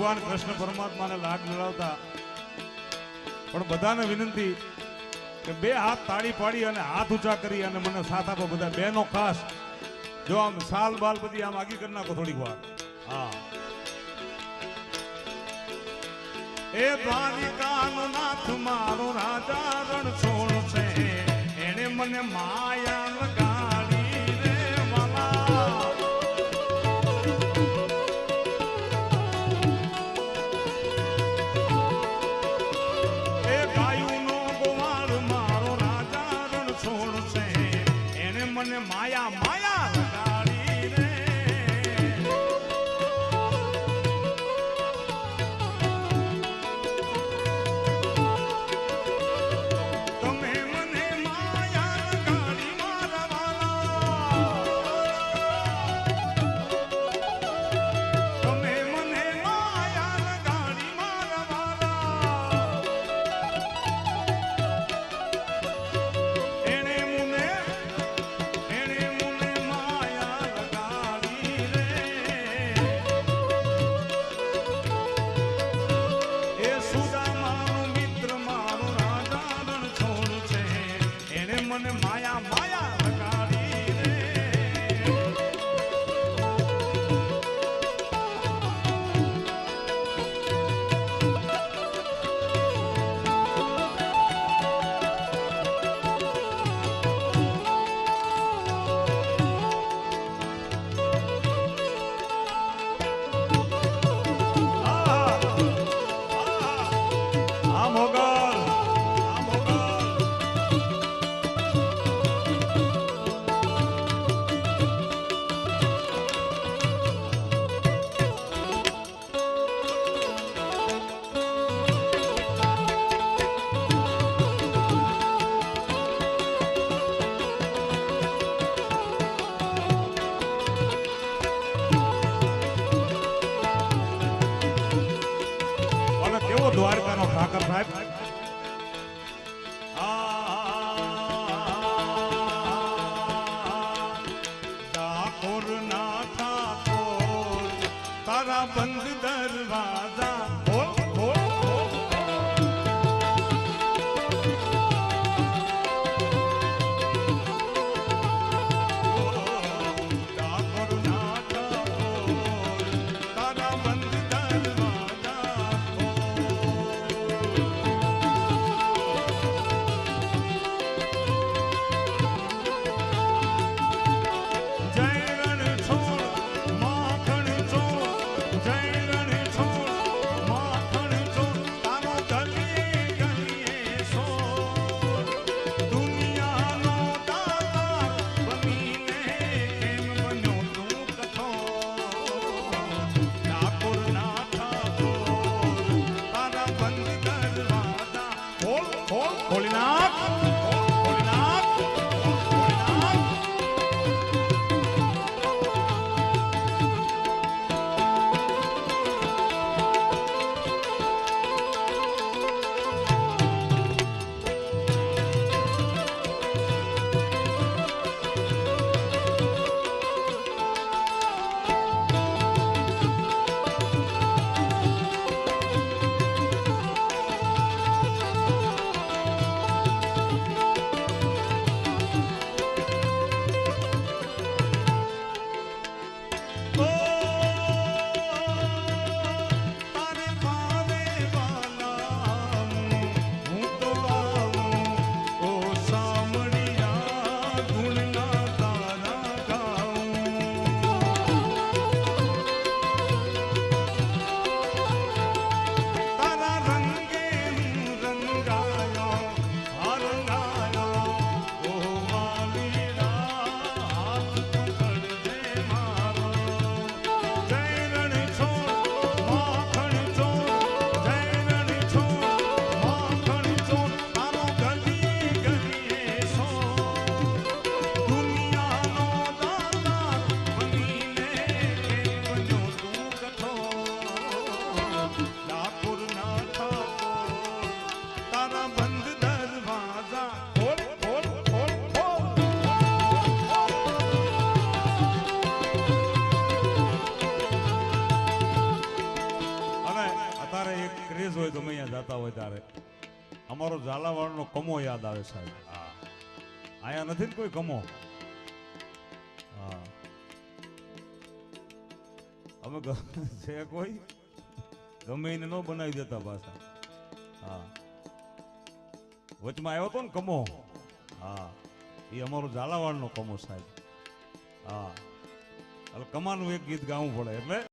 ભગવાન કૃષ્ણ પરમાત્માને લાગ લડાવતા પણ બધાને વિનંતી કે બે હાથ તાળી પાડી અને હાથ ઊંચા કરી અને મને સાથ આપો બધા. બેનો ખાસ. જો આમ સાલ બાલ બધી આમ આગી કરી નાખો થોડીક વાર. હા. એ દ્વારિકાનો નાથ મારો રાજા રણછોડ છે. એને મને માયા મને માયા માયા. દ્વારકાનો ઠાકર સાહેબ. હોય તમે અહીંયા જતા હોય ત્યારે. અમારો ઝાલાવાડનો કમો યાદ આવે સાહેબ. હા. અહીંયા નથી ને કોઈ કમો? હા. અમે છે કોઈ? ગમે એને ન બનાવી દેતા પાછા. હા. વચમાં આવ્યો હતો ને કમો? હા. એ અમારો ઝાલાવાડનો કમો સાહેબ. હા. એટલે કમાનું એક ગીત ગાવું પડે એટલે